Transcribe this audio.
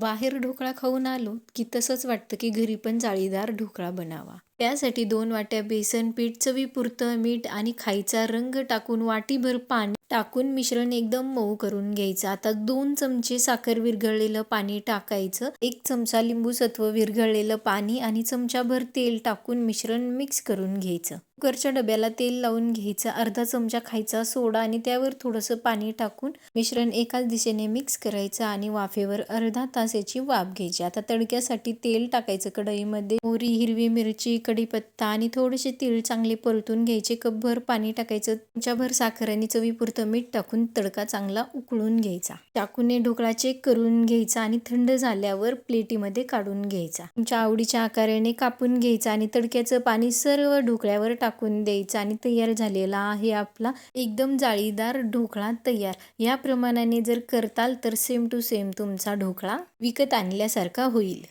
बाहेर ढोकळा खाऊन आलो की तसंच वाटतं की घरी पण जाळीदार ढोकळा बनावा. त्यासाठी दोन वाट्या बेसन पीठ चवीपुरतं मीठ आणि खायचा रंग टाकून वाटीभर पाणी टाकून मिश्रण एकदम मऊ करून घ्यायचं. आता दोन चमचे साखर विरघळलेलं पाणी टाकायचं. एक चमचा लिंबू सत्व विरघळलेलं पाणी आणि चमचाभर तेल टाकून मिश्रण मिक्स करून घ्यायचं. कुकरच्या डब्याला तेल लावून घ्यायचं. अर्धा चमचा खायचा सोडा आणि त्यावर थोडंसं पाणी टाकून मिश्रण एकाच दिशेने मिक्स करायचं आणि वाफेवर अर्धा तास याची वाफ घ्यायची. आता तडक्यासाठी तेल टाकायचं. कढईमध्ये मोरी हिरवी मिरची कढीपत्ता आणि थोडेसे तीळ चांगले परतून घ्यायचे. कपभर पाणी टाकायचं. तुमच्याभर साखर आणि चवीपुरतं मीठ टाकून तडका चांगला उकळून घ्यायचा. चाकूने ढोकळा चेक करून घ्यायचा आणि थंड झाल्यावर प्लेटीमध्ये काढून घ्यायचा. तुमच्या आवडीच्या आकाराने कापून घ्यायचा आणि तडक्याचं पाणी सर्व ढोकळ्यावर टाकून द्यायचं आणि तयार झालेला आहे आपला एकदम जाळीदार ढोकळा तयार. या प्रमाणाने जर करताल तर सेम टू सेम तुमचा ढोकळा विकत आणल्यासारखा होईल.